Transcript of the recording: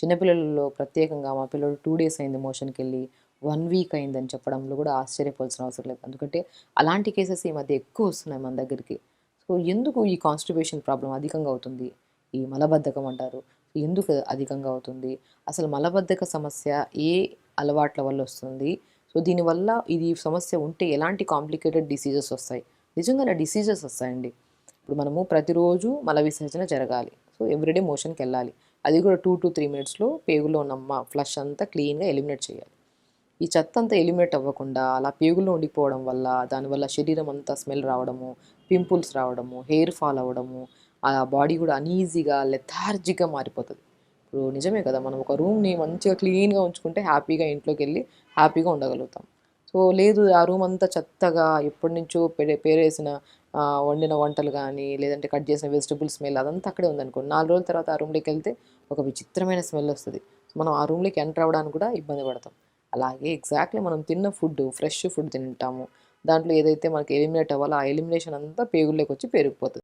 చిన్నపిల్లలలో ప్రత్యేకంగా మా పిల్లలు టూ డేస్ అయింది మోషన్కి వెళ్ళి వన్ వీక్ అయిందని చెప్పడంలో కూడా ఆశ్చర్యపోవాల్సిన అవసరం లేదు. ఎందుకంటే అలాంటి కేసెస్ ఈ మధ్య ఎక్కువ వస్తున్నాయి మన దగ్గరికి. సో ఎందుకు ఈ కాన్స్టిపేషన్ ప్రాబ్లం అధికంగా అవుతుంది? ఈ మలబద్ధకం అంటారు. ఎందుకు అధికంగా అవుతుంది? అసలు మలబద్ధక సమస్య ఏ అలవాట్ల వల్ల వస్తుంది? సో దీనివల్ల ఇది సమస్య ఉంటే ఎలాంటి కాంప్లికేటెడ్ డిసీజెస్ వస్తాయి? నిజంగానే డిసీజెస్ వస్తాయండి. ఇప్పుడు మనము ప్రతిరోజు మల విసర్జన జరగాలి. సో ఎవ్రీడే మోషన్కి వెళ్ళాలి అది కూడా టూ టు త్రీ మినిట్స్లో పేగులో ఉన్న ఫ్లష్ అంతా క్లీన్గా ఎలిమినేట్ చేయాలి. ఈ చెత్త అంతా ఎలిమినేట్ అవ్వకుండా అలా పేగులో ఉండిపోవడం వల్ల దానివల్ల శరీరం అంతా స్మెల్ రావడము పింపుల్స్ రావడము హెయిర్ ఫాల్ అవ్వడము ఆ బాడీ కూడా అనీజీగా లెథార్జిగా మారిపోతుంది. ఇప్పుడు నిజమే కదా మనం ఒక రూమ్ని మంచిగా క్లీన్గా ఉంచుకుంటే హ్యాపీగా ఇంట్లోకి వెళ్ళి హ్యాపీగా ఉండగలుగుతాం. సో లేదు ఆ రూమ్ అంతా చెత్తగా ఎప్పటి నుంచో పేరేసిన వండిన వంటలు కానీ లేదంటే కట్ చేసిన వెజిటబుల్ స్మెల్ అదంతా అక్కడే ఉందనుకోండి నాలుగు రోజుల తర్వాత ఆ రూమ్లోకి వెళ్తే ఒక విచిత్రమైన స్మెల్ వస్తుంది. మనం ఆ రూమ్లోకి ఎంటర్ అవ్వడానికి కూడా ఇబ్బంది పడతాం. అలాగే ఎగ్జాక్ట్లీ మనం తిన్న ఫుడ్ ఫ్రెష్ ఫుడ్ తింటాము. దాంట్లో ఏదైతే మనకి ఎలిమినేట్ అవ్వాలో ఆ ఎలిమినేషన్ అంతా పేగుల్లోకి వచ్చి పేరుకుపోతుంది.